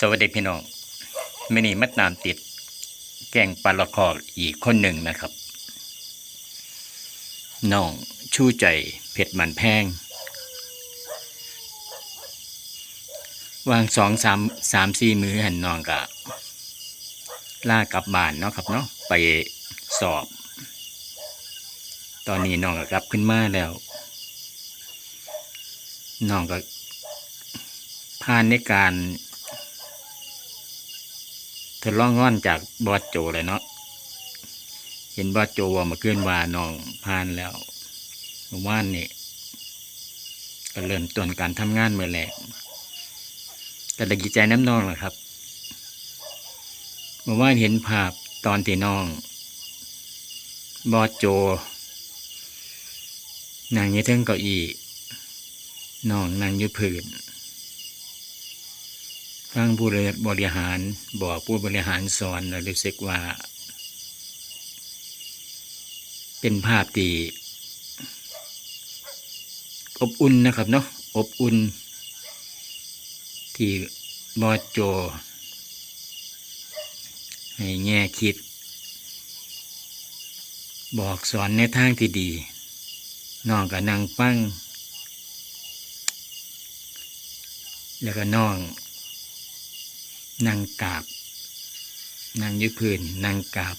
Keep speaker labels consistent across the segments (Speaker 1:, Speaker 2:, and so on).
Speaker 1: สวัสดีพี่น้องไม่นี่มัดน้ำติด แกงปลาละคออีกคนหนึ่งนะครับน้องชูใจเผ็ดมันแพง วางสองสามสามสี่มือหันน้องกะล่ากลับบ้านเนาะครับเนาะไปสอบ ตอนนี้น้องก็กลับขึ้นมาแล้วน้องก็ผ่านในการ ทดลองงอนจากบอสโจเลยเนาะเห็นบอสโจว่ามาเกินว่าน้องผ่านแล้วเมื่อวานนี่ก็เริ่มต้นการทำงานเมื่อแรกก็ได้ดีใจน้ำน้องแหละครับเมื่อวานเห็นภาพตอนที่น้อง บอสโจนั่งยี่เทิงเก้าอี้น้องนั่งอยู่พื้น ฟังผู้บริหารบอกผู้บริหารสอนแล้วรู้สึกว่า เป็นภาพที่อบอุ่นนะครับเนาะอบอุ่น ที่บอโจ ให้แง่คิด บอกสอนในทางที่ดีน้องกับนางฟังแล้วก็น้อง นางกาบนางอยุพื้นนางกาบ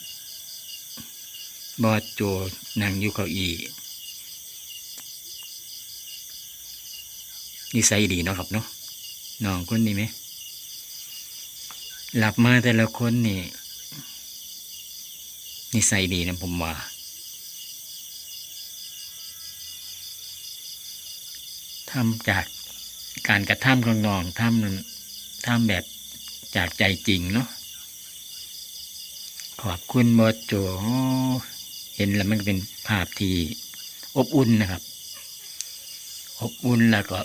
Speaker 1: บอดโจนางอยุเก้าอี้นิสัยดีเนาะครับเนาะน้องคนนี้ไหม หลับมาแต่ละคนนี่นิสัยดีนะผมว่าทำจากการกระทำของน้องทำทำแบบ จากใจจริงเนาะขอบคุณบอสโจโอ้เห็นแล้วมันเป็นภาพที่อบอุ่นนะครับ อบอุ่นแล้วก็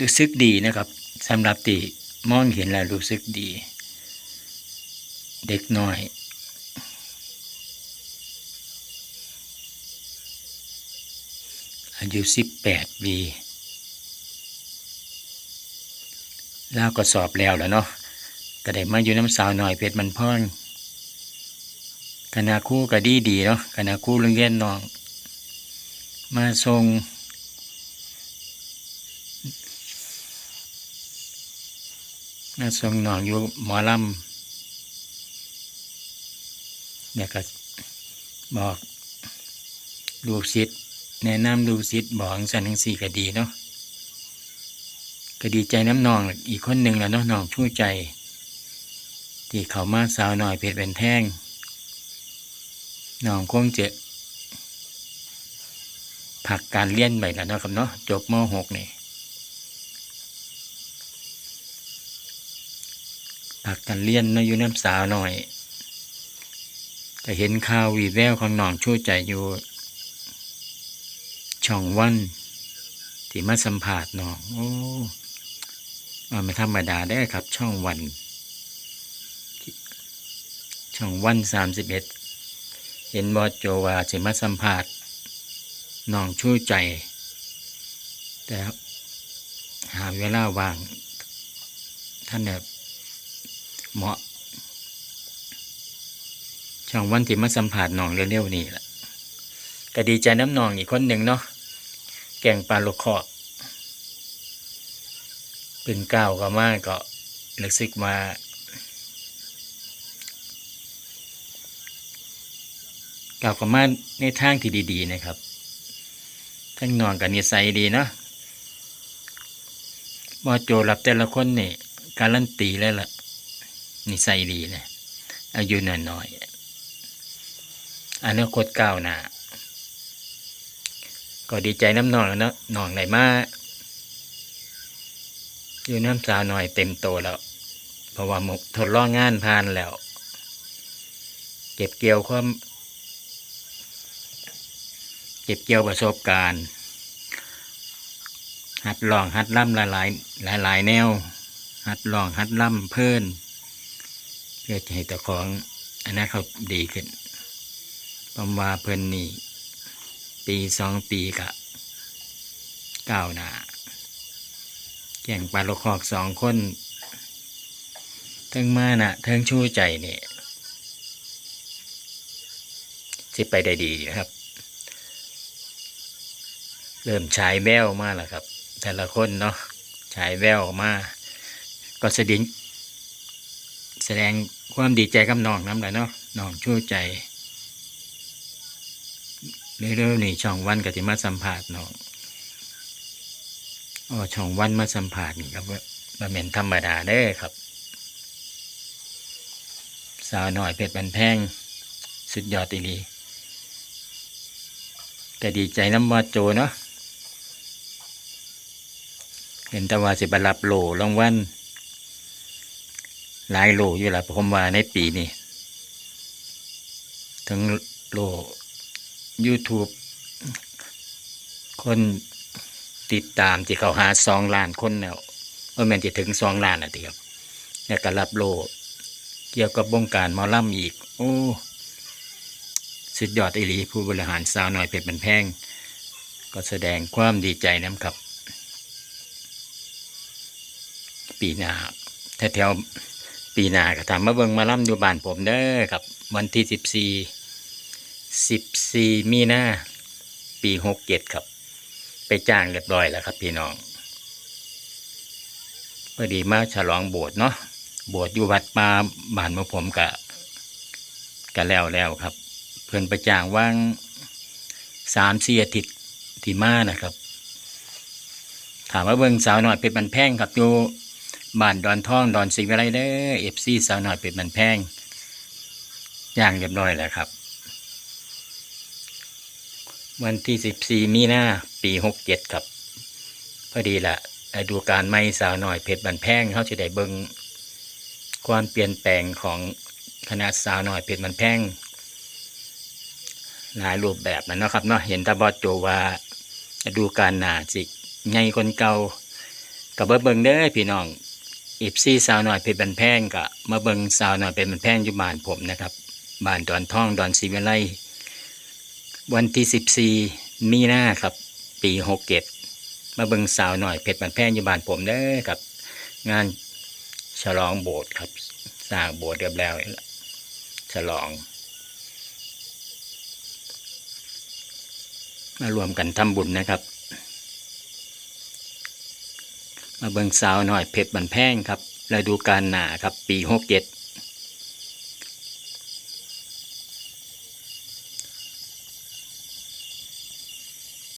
Speaker 1: รู้สึกดีนะครับสำหรับตีมองเห็นแล้วรู้สึกดี เด็กน้อยอายุสิบแปดปี แล้วก็สอบแล้วแหล้วเนาะก็ได้มาอยู่น้ำสาวหน่อยเพชรมันพ่อนคณะคู่ก็ดีดีเนาะคณะคู่โรงเรียนน้อง มาทรงมาทรงน้องอยู่หมอลำเนี่ยก็บอกลูกศิษย์แนะนำดูสิทธิ์บอกสันทั้งสี่ก็ดีเนาะ ก็ดีใจน้ำนองอีกคนหนึ่งแล้วเนาะน้องช่วยใจ ที่เขามาสาวหน่อยเพชรเป็นแท่งน้องคงเจะผักการเลี้ยนไปแล้วเนาะครับเนาะจบม .6 นี่ผักการเลี้ยนเนาะอยู่น้ำสาวหน่อยจะเห็นข่าววีแววของน้องช่วยใจอยู่ ช่องวันที่มาสัมผัสน้อง โอ้ ไม่ธรรมดาได้ครับ ช่องวัน ช่องวันสามสิบเอ็ดเห็นบอโจวาจะมาสัมผัสน้องช่วยใจ แต่หาเวลาว่าง ท่านแบบเหมาะ ช่องวันที่มาสัมผัสน้องเร็วๆนี่แหละก็ดีใจน้ำนองอีกคนหนึ่งเนาะแก่งปลาลูกคอ เป็นก้าวก็มากก็รู้สึกมาก้าวก็มาในทางที่ดี ๆ นะครับทั้งนอนกับนิสัยดีเนาะบอโจรับแต่ละคนนี่การันตีแล้วล่ะนิสัยดีเลยอายุน้อยๆอนาคตก้าวหน้าก็ดีใจน้ำนองแล้วเนาะนองไหนมา อยู่น้ำสาวหน่อยเต็มโตแล้ว เพราะว่าหมกทดลองงานผ่านแล้ว เก็บเกี่ยวความ เก็บเกี่ยวประสบการณ์ หัดลองหัดล่ำหลายหลายหลายหลายแนว หัดลองหัดล่ำเพิ่นเพื่อจะให้ตัวของอันนั้นเขาดีขึ้นผมว่าเพิ่นนี่ ปีสองปีกะก้าวหน้า ก่งปลาลูกคอกสองคนเทิงมานะเทิงชูใจนี่สิไปได้ดีนะครับ เริ่มฉายแววมาแล้วครับ แต่ละคนเนาะฉายแววมาก็แสดงแสดงความดีใจกับน้องน้ำแหละเนาะน้องชูใจเร็วๆนี่ช่องวันก็จะมาสัมผัสน้อง อ๋อช่องวันมาสัมผัสนี่ครับว่าบ่แม่นธรรมดาเด้ครับ สาวหน่อยเพชรบันแพงสุดยอดอีลีก็ดีใจน้ำวาโจเนาะเห็นแตะว่าสิบรับโหลรางวัลหลายโหลอยู่ละผมว่าในปีนี้ทั้งโหล YouTube คน ติดตามที่เขาหาสองล้านคนแล้วว่าแม่นจะถึงสองล้านอะทีครับแล้วก็รับโลเกี่ยวกับวงการมอลล่ำอีก โอ้สุดยอดอีหลีผู้บริหารสาวน้อยเพชรบันแพง ก็แสดงความดีใจน้ำครับ ปีหน้าแถวๆปีหน้าก็ทำมมาเบิงมาล่ำอยู่บ้านผมเด้อครับ วันที่สิบสี่สิบสี่มีนาปีหกเจ็ดครับ ไปจ้างเรียบร้อยแล้วครับ พี่น้องพอดีมาฉลองโบสถ์เนาะบวชอยู่วัดป่าบ้านของผมกะกะแล้วแล้วครับ เพื่อนประจ้างว่างสามสี่อาทิตย์ที่มานะครับ ถามว่าเบิ่งสาวหน่อยเป็นบันแพงครับอยู่บ้านดอนทองดอนสิงห์อะไรเด้อเอฟซีสาวหน่อยเป็นบันแพงย่างเรียบร้อยแล้วครับ วันที่สิบสี่มีนาปีหกเจ็ดครับ พอดีละดูการไม่สาวหน่อยเพชรบันแพงเขาจะได้เบิงความเปลี่ยนแปลงของคณะสาวน้อยเพชรมันแพงหลายรูปแบบนเนาะครับเนาะเห็นตาบอดโจว่าดูการหนาจิไงคนเก่ากับเบิ่งเด้อพี่น้องอีฟซี่สาวน้อยเพชรบันแพงกับมาเบิงสาวน้อยเพชรบันแพงอยู่บ้านผมนะครับบ้านดอนท่องดอนศรีวิไล วันที่สิบสี่มีนาครับ ปีหกเจ็ดมาเบิงสาวหน้อยเพชรบันแพงอยู่บ้านผมเด้อครับ งานฉลองโบสถ์ครับสร้างโบสถ์เรียบแล้วฉลอง มารวมกันทำบุญนะครับ มาเบิงสาวหน่อยเพชรบันแพงครับฤดูกาลหนาครับ ปีหกเจ็ด